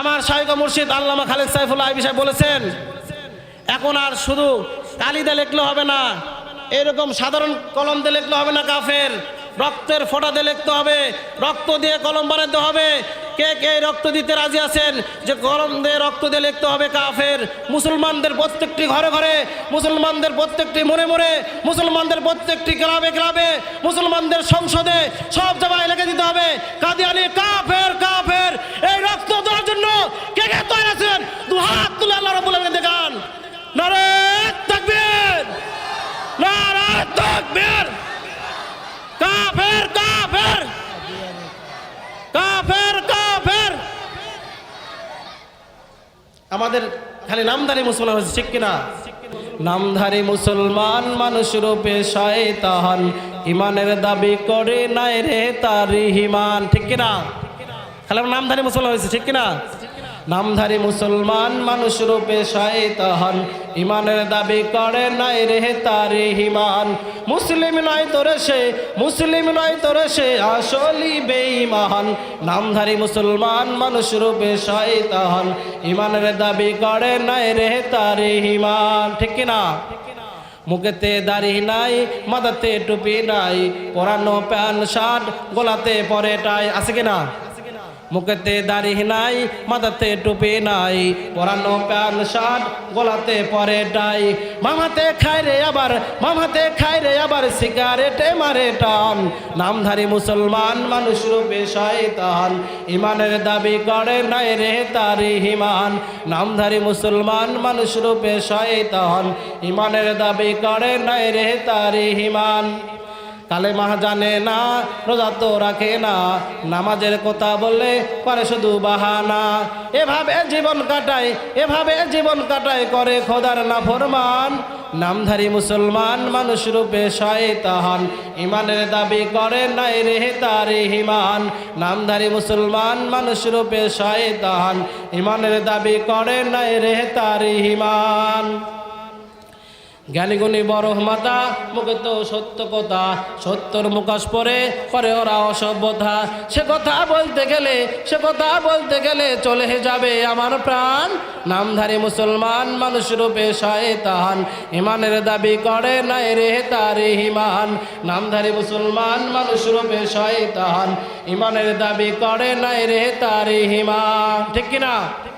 আমার শাহিক মুর্শিদ আল্লামা খালেদ সাইফুল্লাহ বিষয়ে বলেছেন, এখন আর শুধু কালিদে লিখলে হবে না, এরকম সাধারণ কলম দিয়ে লিখলে হবে না কাফের, রক্তের ফোঁটা দিয়ে লিখতে হবে, রক্ত দিয়ে কলম বানাতে হবে। কে কে রক্ত দিতে রাজি আছেন? যে কলম দিয়ে রক্ত দিয়ে লিখতে হবে কাফের। মুসলমানদের প্রত্যেকটি ঘরে ঘরে, মুসলমানদের প্রত্যেকটি মনে মনে, মুসলমানদের প্রত্যেকটি ক্লাবে ক্লাবে, মুসলমানদের সংসদে সব জায়গায় লিখে দিতে হবে। কাদিয়ানি কাফের কাফের এই রক্ত দেওয়ার জন্য কে কে তৈরি আছেন দু হাত তুলে আল্লাহ রাব্বুল আলামিন দেখান নারে তাকবীর। নারে তাকবীর। কাফের কাফের। কাফের কাফের। আমাদের খালি নামধারী মুসলমান হয়েছে, ঠিক কিনা? নামধারী মুসলমান মানুষ রূপে শয়তান ইমানের দাবি করে নাই রে তার হিমান ঠিক কিনা? খালি নামধারী মুসলমান হয়েছে, ঠিক কিনা? নামধারী মুসলমান মানুষ রূপে শয়তান। ইমানের দাবি করে নাই রে তার হিমান মুসলিম নয় তোরে সে, মুসলিম নয় তোরে সে আসলি বেঈমান। নামধারী মুসলমান মানুষ রূপে শয়তান। ইমানের দাবি করে নাই রে তার হিমান ঠিক কিনা? মুখেতে দাড়ি নাই, মাথাতে টুপি নাই, পরানো প্যান্ট, শার্ট, গোলাতে পরে টাই, আছে কিনা? মুখেতে দাড়ি নাই, মাথাতে টুপি নাই, পরানো প্যান শার্ট, গোলাতে পরে টাই। মামাতে খায় রে আবার, মামাতে খায় রে আবার, সিগারেটে মারে টান। নামধারী মুসলমান মানুষ রূপে শয়তান। ইমানের দাবি করে নাই রে তারি হিমান। নামধারী মুসলমান মানুষ রূপে শয়তান। ইমানের দাবি করে নাই রে তারি হিমান। কালে মাহ জানে না, রোজা তো রাখে না। নামাজের কথা বললে করে শুধু বাহানা। এভাবে জীবন কাটায়, এভাবে জীবন কাটায় করে খোদার না ফরমান নামধারী মুসলমান মানুষ রূপে শয়তান। ইমানের দাবি করে, নাই রে তারি হিমান। নামধারী মুসলমান মানুষ রূপে শয়তান। ইমানের দাবি করে, নাই রে তারি হিমান। জ্ঞানী গুণী বড় মাতা, মুখে তো সত্য কথা, সত্যর মুখাস পরে পরে ওরা অসভ্যতা। সে কথা বলতে গেলে, সে কথা বলতে গেলে চলে যাবে আমার প্রাণ। নামধারী মুসলমান, মানুষ রূপে শয়তান। ইমানের দাবি করে, নাই রে তারে হিমান। নামধারী মুসলমান, মানুষ রূপে শয়তান। ইমানের দাবি করে, নাই রে তারে হিমান। ঠিক কিনা?